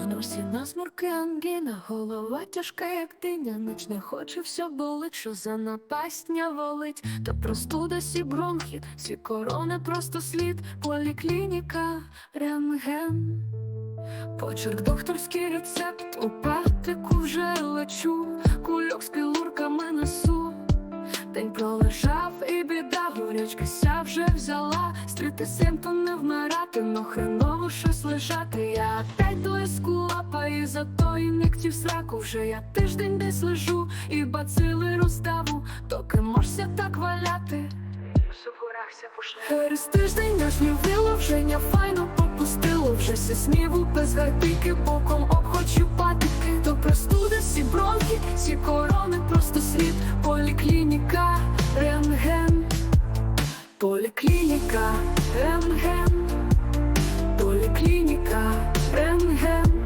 В носі насморки ангіна, голова тяжка, як диня, ніч не хоче, все болить, що за напастня волить, то простуда сі бронхіт, сі корони просто слід, поліклініка, рентген. Почерк докторський рецепт, у патику вже лечу, кульок з пілурками несу. День пролежав біда, горячка ся вже взяла. Стріти симптом не вмирати, но хреново щось лежати Я опять до ескулапа і за тої нігтів сраку. Вже я тиждень десь лежу і бацили розставу. Доки можся так валяти. Через тиждень аж не виловження файно попустило. Вже сі сніву без гайпіки боком обхочу патики То простуда, сі бронхи, сі корони просто слід Поліклініка, рентген. Поліклініка, рентген.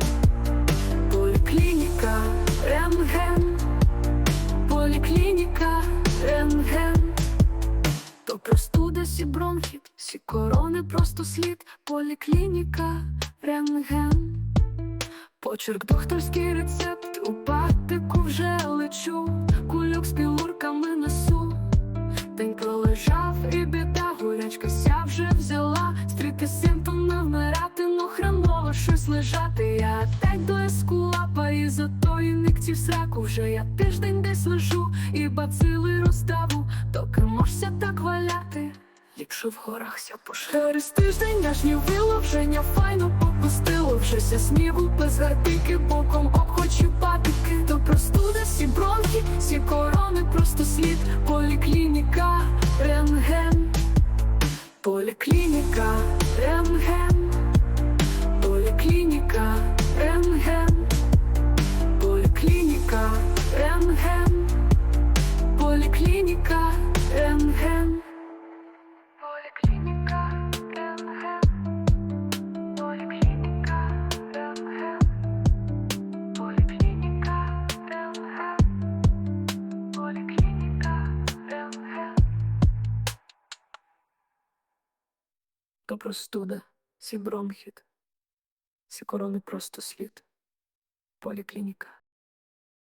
Поліклініка, рентген. Поліклініка, рентген. То простуда, сі бронхіт, сі корони просто слід, поліклініка, рентген. Почерк докторський рецепт, у вже пролежав і біда, горячка ся вже взяла. Стріти симптом не вмирати, но хреново щось лежати. Я опять до ескулапа і за тої нігтів сраку Вже я тиждень десь лежу і бацили розставу, доки можся так валяти. Ліпше в горах ся пошле. Через тиждень аж ні виловження файно попустило Вже ся снігу без гарпіки боком обхочу патики То простуда, сі бронхи, сі корони просто слід Go. То простуда, сі бронхіт, сі корони просто слід. Поліклініка.